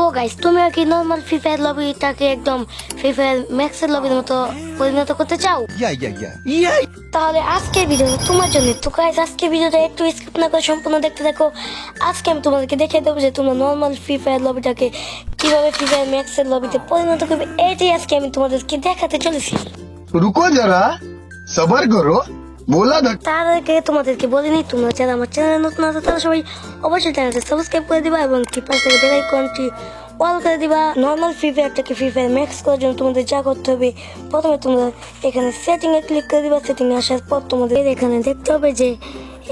তো গাইস তুমি কি নরমাল ফ্রি ফায়ার লবিটাকে একদম ফ্রি ফায়ার ম্যাক্সের লবির মতো পরিণত করতে চাও? তাহলে আজকের ভিডিও তোমার জন্য তো গাইস আজকের ভিডিওটা একটু স্কিপ না করে সম্পূর্ণ দেখতে থাকো। আজকে আমি তোমাদেরকে দেখিয়ে দেবো যে তোমরা নর্মাল ফ্রি ফায়ার লবিটাকে কীভাবে ফ্রি ফায়ার ম্যাক্সের লবিতে পরিণত করবে এটাই আজকে আমি তোমাদেরকে দেখাতে চলেছি। রুকো যারা সবার করো বলা তোমাদেরকে বলিনি তোমরা যারা আমার চ্যানেলে নতুন আছো, তারা সবাই অবশ্যই চ্যানেলটা সাবস্ক্রাইব করে দিবা এবং কি পাশে বেল আইকনটি অল করে দিবা। নর্মাল ফ্রি ফায়ারটাকে ফ্রি ফায়ার ম্যাক্স করার জন্য তোমাদের যা করতে হবে, প্রথমে তোমরা এখানে সেটিংয়ে ক্লিক করে দিবা। সেটিংয়ে আসার পর তোমাদের এখানে দেখতে হবে যে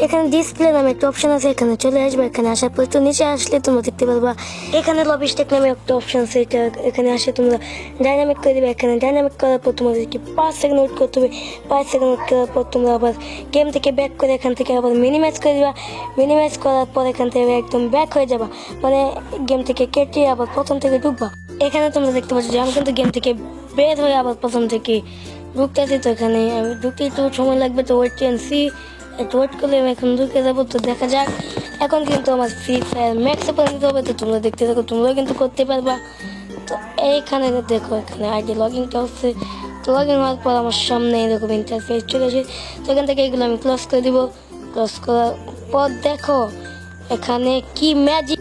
এখানে ডিসপ্লে নামে একটা অপশন আছে, এখানে চলে আসবে, এখানে আসার পর তো নিচে আসলে তোমরা দেখতে পারবা। এখানে লবি স্টেক নামে একটা অপশন আছে, এটা এখানে আসে তোমরা ডাইনামিক করে দিবে, এখানে ডাইনামিক করার পর তোমাদেরকে পাঁচ সেকেন্ড ওয়েট করতে হবে। পাঁচ সেকেন্ড ওয়েট করার পর তোমরা আবার গেম থেকে ব্যাক করে এখান থেকে আবার মিনিমাইজ করে দিবা। মিনিমাইজ করার পর এখান থেকে একদম ব্যাক হয়ে যাবা। মানে গেম থেকে কেটে আবার প্রথম থেকে ঢুকবা। এখানে তোমরা দেখতে পাচ্ছ যে আমি কিন্তু গেম থেকে বের হয়ে আবার প্রথম থেকে ঢুকতেছি, তো এখানে ঢুকতে একটু সময় লাগবে, তো ওয়েট অ্যান্ড সি একটু করলে এখন ঢুকে যাব, তো দেখা যাক। এখন কিন্তু আমার ফ্রি ফায়ার ম্যাক্সে পরে হবে, তো তোমরা দেখতে থাকো, তোমরাও কিন্তু করতে পারবা। তো এইখানে দেখো, এখানে আইডি লগ ইনটা হচ্ছে। তো লগ ইন হওয়ার পর আমার সামনে এরকম ইন্টারফেস চলে আসে। তো এখান থেকে এগুলো আমি ক্লোজ করে দিব। ক্লোজ করার পর দেখো, এখানে কি ম্যাজিক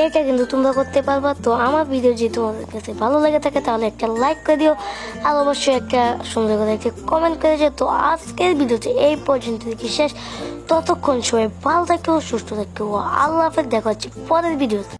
এটা কিন্তু তোমরা করতে পারবা। তো আমার ভিডিও যদি তোমাদের কাছে ভালো লেগে থাকে, তাহলে একটা লাইক করে দিও। আর অবশ্যই একটা সুন্দর করে একটা কমেন্ট করে দিও। তো আজকের ভিডিওতে এই পর্যন্ত দেখি শেষ। ততক্ষণ সবাই ভালো থাকো, সুস্থ থাকো। আল্লাহ হাফেজ। দেখা হচ্ছে পরের ভিডিওতে